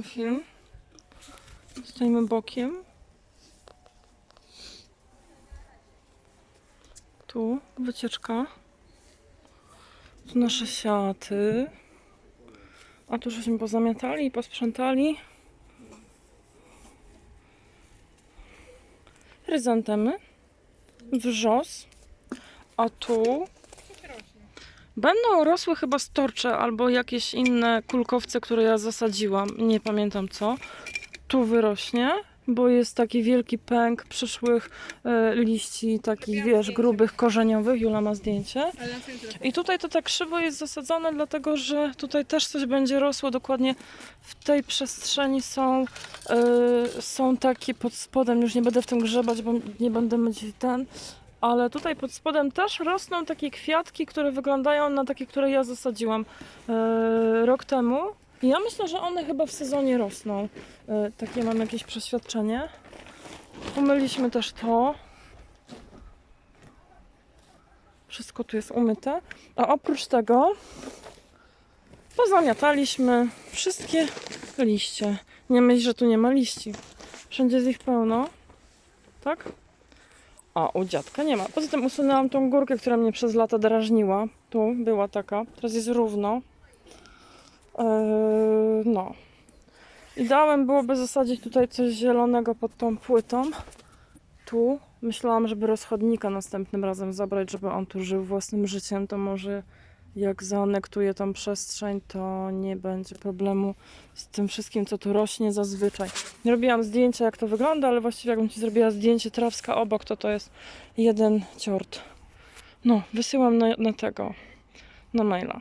film. Stoimy bokiem. Tu wycieczka. Tu nasze siaty. A tu żeśmy pozamiatali i posprzątali. Chryzantemy. Wrzos. A tu Będą rosły chyba storcze albo jakieś inne kulkowce, które ja zasadziłam. Nie pamiętam co. Tu wyrośnie, bo jest taki wielki pęk przyszłych e, liści, takich wiesz, grubych, korzeniowych. Jula ma zdjęcie. I tutaj to tak krzywo jest zasadzone, dlatego że tutaj też coś będzie rosło. Dokładnie w tej przestrzeni są, e, są takie pod spodem. Już nie będę w tym grzebać, bo nie będę mieć ten. Ale tutaj pod spodem też rosną takie kwiatki, które wyglądają na takie, które ja zasadziłam e, rok temu. Ja myślę, że one chyba w sezonie rosną. E, takie mam jakieś przeświadczenie. Umyliśmy też to. Wszystko tu jest umyte. A oprócz tego pozamiataliśmy wszystkie liście. Nie myśl, że tu nie ma liści. Wszędzie jest ich pełno. Tak? A u dziadka nie ma. Poza tym usunęłam tą górkę, która mnie przez lata drażniła. Tu była taka. Teraz jest równo. Eee, no. Ideałem byłoby zasadzić tutaj coś zielonego pod tą płytą. Tu myślałam, żeby rozchodnika następnym razem zabrać, żeby on tu żył własnym życiem. To może jak zaanektuję tą przestrzeń, to nie będzie problemu z tym wszystkim, co tu rośnie zazwyczaj. Nie robiłam zdjęcia, jak to wygląda, ale właściwie jakbym ci zrobiła zdjęcie trawska obok, to to jest jeden ciort. No, wysyłam na, na tego, na maila.